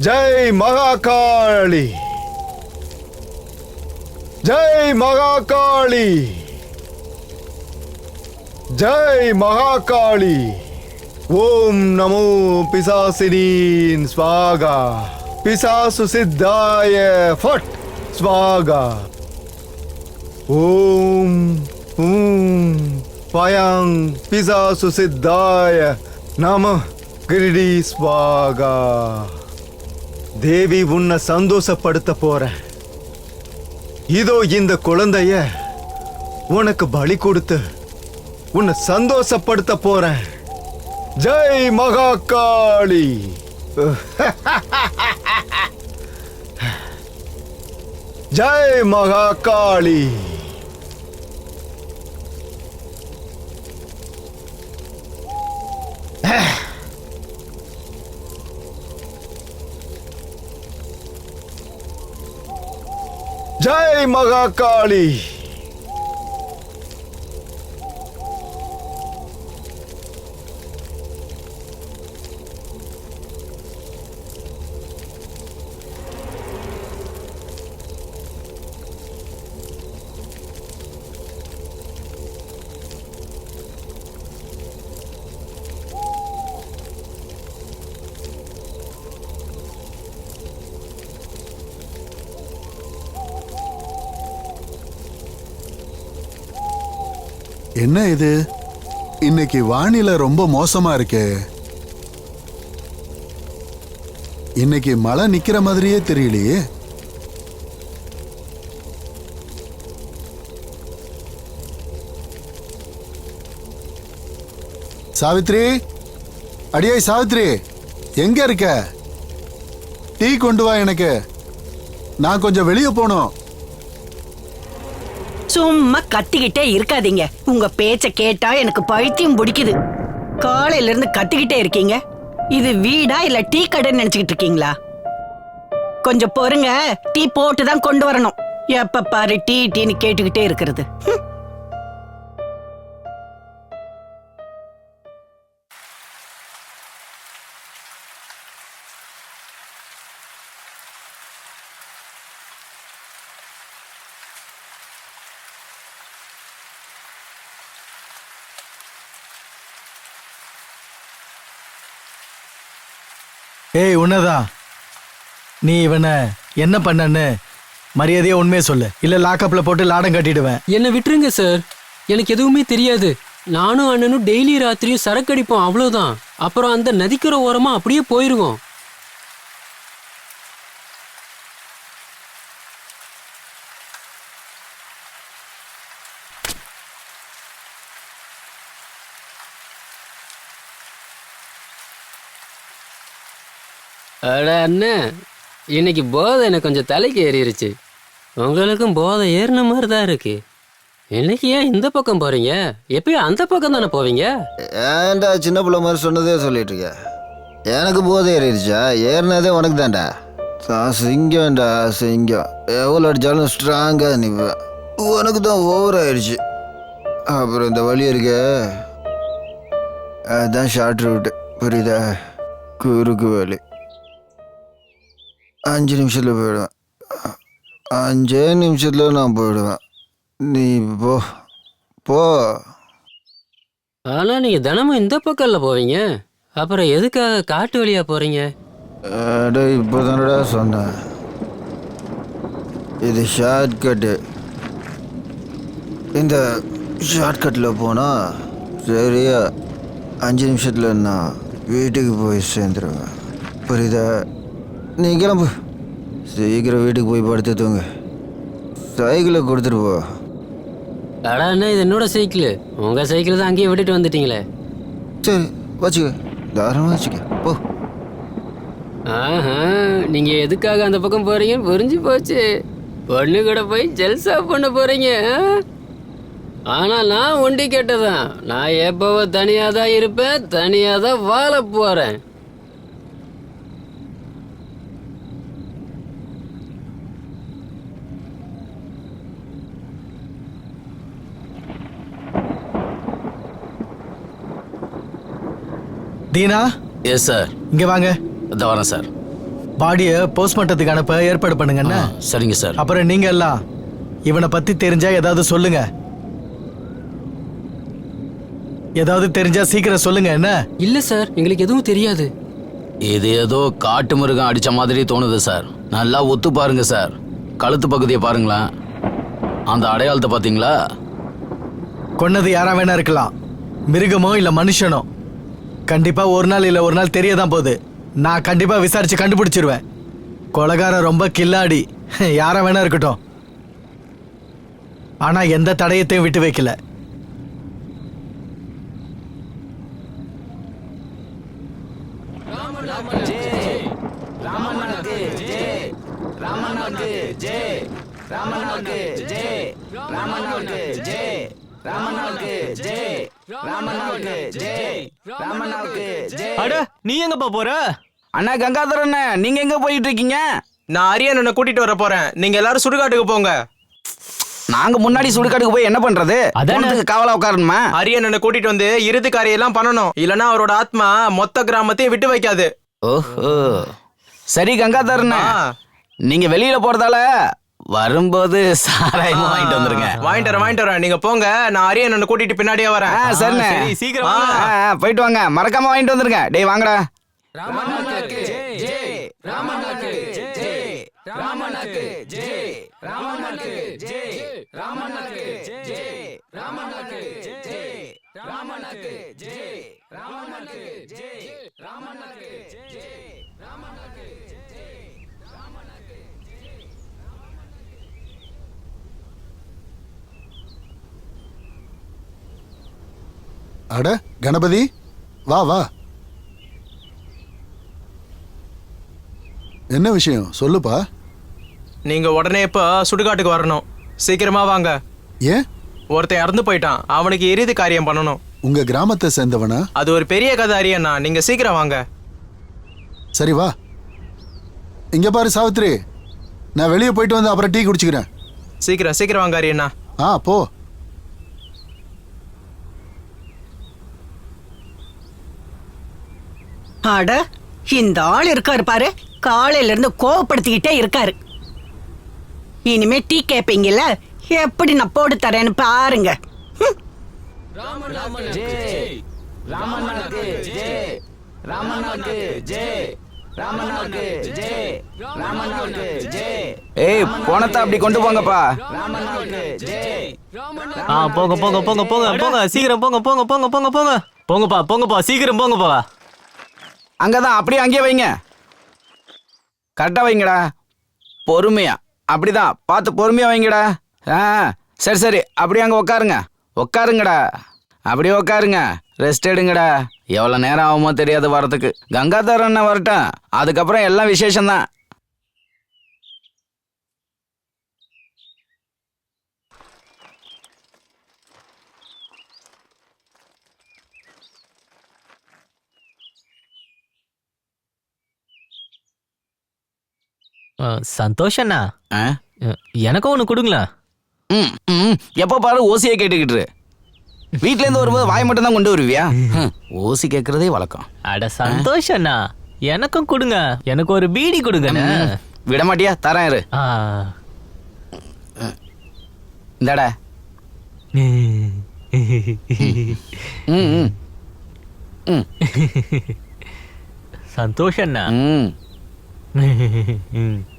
जय महाकाली। जय महाकाली। जय महाकाली। ओम नमो पिशासिनी स्वागा। पिशासु सिद्धाय फट स्वागा। ओम ओम पयांग पिशासु सिद्धाय नमः गिरिडी स्वागा। தேவி உன்னை சந்தோஷப்படுத்த போறேன். இதோ இந்த குழந்தைய உனக்கு பலி கொடுத்து உன்னை சந்தோஷப்படுத்த போறேன். ஜெய் மகாகாளி. ஜெய் மகாகாளி. காளி மகாகாளி என்ன இது? இன்னைக்கு வானிலை ரொம்ப மோசமா இருக்கே. இன்னைக்கு மழை நிக்கிற மாதிரியே தெரியலையே. சாவித்ரி அடியே சாவித்ரி எங்க இருக்க? டீ கொண்டு வா எனக்கு. நான் கொஞ்சம் வெளியே போகணும். சும்மா கத்திக்கிட்டே இருக்காதீங்க. உங்க பேச்ச கேட்டா எனக்கு பைத்தியம் பிடிக்குது. காலையில இருந்து கத்திக்கிட்டே இருக்கீங்க. இது வீடா இல்ல டீ கடைன்னு நினைச்சுக்கிட்டு இருக்கீங்களா? கொஞ்சம் பொறுங்க. டீ போட்டு தான் கொண்டு வரணும். எப்ப பாரு டீ டீன்னு கேட்டுக்கிட்டே இருக்கிறது. ஏய் உன்னதான் நீ இவனை என்ன பண்ணன்னு மரியாதையா உண்மையை சொல்லு. இல்ல லாக்கப்ல போட்டு லாடம் கட்டிடுவேன். என்னை விட்டுருங்க சார் எனக்கு எதுவுமே தெரியாது. நானும் அண்ணனும் டெய்லி ராத்திரியும் சரக்கு அடிப்போம் அவ்வளவுதான். அப்புறம் அந்த நதிக்கிற ஓரமா அப்படியே போயிருவோம். அட அண்ணன் இன்னைக்கு போதை எனக்கு கொஞ்சம் தலைக்கு ஏறிடுச்சு உங்களுக்கும் போதை ஏறின மாதிரி தான் இருக்கு. இன்னைக்கு ஏன் இந்த பக்கம் போறீங்க? எப்பயும் அந்த பக்கம் தானே போவீங்க? ஏன்டா சின்ன பிள்ளை மாதிரி சொன்னதே சொல்லிட்டு இருக்க? எனக்கு போதை ஏறிடுச்சா ஏறினதே உனக்கு தான்டா. சிங்கம்டா சிங்கம். எவ்வளோ அடித்தாலும் ஸ்ட்ராங்காக நிற்பேன் உனக்கு தான் ஓவர் ஆயிடுச்சு அப்புறம் இந்த வழி இருக்க. அதுதான் ஷார்ட் ரூட்டு புரியுதா? குறுக்கு வழி. அஞ்சு நிமிஷத்தில் போயிடுவேன். அஞ்சே நிமிஷத்தில் நான் போயிடுவேன். நீ போ போ. ஆனா நீங்க தினமும் இந்த பக்கம்ல போவீங்க. அப்புறம் எதுக்காக காட்டு வழியா போறீங்க? அட இப்போ தானடா சொன்னேன். இது ஷார்ட்கட்டு இந்த ஷார்ட்கட்டில் போனால் சரியா அஞ்சு நிமிஷத்தில் நான் வீட்டுக்கு போய் சேர்ந்துருவேன். புரியுதா? நீ கிளம்பு. சீக்கிரம் வீட்டுக்கு போய் படுத்து தூங்க. சைக்கிளை கொடுத்துட்டு போ. அடா அண்ணா இது? என்னோட சைக்கிள்? உங்க சைக்கிள் தான் அங்கேயே விட்டுட்டு வந்துட்டீங்களே. சரி வச்சுக்க. தாராளமாக வச்சுக்க. போ. ஆஹா நீங்க எதுக்காக அந்த பக்கம் போறீங்கன்னு புரிஞ்சு போச்சு. பொண்ணு கூட போய் ஜல்சா பண்ண போறீங்க ஆ? ஆனா நான் ஒண்டி கேட்டதான். நான் எப்பவோ தனியா தான் இருப்பேன் தனியா தான் வாழ போறேன். தீனா? எஸ் சார் இங்க வாங்க. இந்த வரேன் சார் பாடியை போஸ்ட்மார்ட்டத்துக்கு அனுப்ப ஏற்பாடு பண்ணுங்க என்ன சரிங்க சார் அப்புறம் நீங்க எல்லாம் இவனை பத்தி தெரிஞ்சா ஏதாவது சொல்லுங்க. ஏதாவது தெரிஞ்சா சீக்கிரம் சொல்லுங்க என்ன? இல்ல சார் எங்களுக்கு எதுவும் தெரியாது. இது ஏதோ காட்டு மிருகம் அடிச்ச மாதிரி தோணுது சார் நல்லா ஒத்து பாருங்க சார் கழுத்து பகுதியை பாருங்களேன். அந்த அடையாளத்தை பாத்தீங்களா கொன்னது யாரா வேணா இருக்கலாம். மிருகமோ இல்ல மனுஷனோ? கண்டிப்பா ஒரு நாள் இல்ல ஒரு நாள் தெரியதான் போகுது. நான் கண்டிப்பா விசாரிச்சு கண்டுபிடிச்சிருவேன். கொலகாரன் ரொம்ப கில்லாடி. யாரா வேணா இருக்கட்டும். ஆனா எந்த தடயத்தையும் விட்டு வைக்கல. அட நீ எங்கப்பா போற? அண்ணா கங்காதர் அண்ணா நீங்க எங்க போயிட்டு இருக்கீங்க நான் அரியண்ணனை கூட்டிட்டு வர போறேன். நீங்க எல்லாரும் சுடுகாட்டுக்கு போங்க. நாங்க முன்னாடி சுடுகாட்டுக்கு போய் என்ன பண்றது? போனதுக்கு காவலா உட்காரணுமா? அரியண்ணனை கூட்டிட்டு வந்து இறுதி காரியெல்லாம் பண்ணணும். இல்லனா அவரோட ஆத்மா மொத்த கிராமத்தையும் விட்டு வைக்காது. ஓஹோ. சரி கங்காதர் அண்ணா ஆ. நீங்க வெளியில போறதால வரும்போது சாராயமா வாங்கிட்டு வந்துருங்க. வாங்கிட்டு வரேன் வாங்கிட்டு வரேன். நீங்க போங்க நான் அரியண்ணனை கூட்டிட்டு பின்னாடியே வரேன். சரிண்ணே. சரி, சீக்கிரம் போயிட்டு வாங்க. மறக்காம வாங்கிட்டு வந்துருங்க. டேய் வாங்கடா. அட கணபதி. வா வா. என்ன விஷயம்? சொல்லுப்பா. நீங்க உடனே இப்ப சுடுகாட்டுக்கு வரணும். சீக்கிரமா வாங்க. ஏன்? ஒருத்தன் இறந்து போயிட்டான். அவனுக்கு இறுதி காரியம் பண்ணணும். உங்க கிராமத்தை சேர்ந்தவனா? அது ஒரு பெரிய கதை அரியண்ணா. நீங்க சீக்கிரம் வாங்க. சரி வா. இங்க பாரு சாவித்ரி நான் வெளியே போயிட்டு வந்து அப்புறம் டீ குடிச்சுக்கிறேன். சீக்கிரம் சீக்கிரம் வாங்க அரியண்ணா. ஆ போ. அட இந்த ஆள் இருக்காரு பாரு. காலையில இருந்து கோவப்படுத்திக்கிட்டே இருக்காரு. இனிமே டீ கேப்பீங்கல்ல? எப்படி நான் போட்டு தரேன்னு பாருங்க. ஏய் போனத்தை அப்படி கொண்டு போங்கப்பா. ஆ போங்க போங்க போங்க போங்க போங்க சீக்கிரம் போங்க போங்க போங்க போங்க போங்க. போங்கப்பா போங்கப்பா சீக்கிரம் போங்கப்பா. அங்கே தான் அப்படியே அங்கேயே வைங்க. கரெக்டாக வைங்கடா. பொறுமையா. அப்படிதான். பார்த்து பொறுமையாக வைங்கடா. ஆ சரி சரி. அப்படியே அங்கே உட்காருங்க உட்காருங்கடா அப்படியே உட்காருங்க ரெஸ்ட் எடுங்கடா. எவ்வளோ நேரம் ஆகுமோ தெரியாது வரதுக்கு கங்காதர் அண்ணன் வரட்டும். அதுக்கப்புறம் எல்லாம் விசேஷம்தான். சந்தோஷ் அண்ணா எனக்கும் ஒன்று கொடுங்களேன் ம், ம், எப்போ பாரு ஓசியை கேட்டுக்கிட்டு இருந்து வரும்போது வாய் மட்டும் தான் கொண்டு வருவியா? ஓசி கேட்கறதே வழக்கம். அட சந்தோஷ் அண்ணா எனக்கும் கொடுங்க. எனக்கு ஒரு பீடி கொடுங்கண்ணே. ம், விட மாட்டியா தரேன் இரு. இந்தாடா. ம், ம், ம், சந்தோஷ் அண்ணா ம். ம்.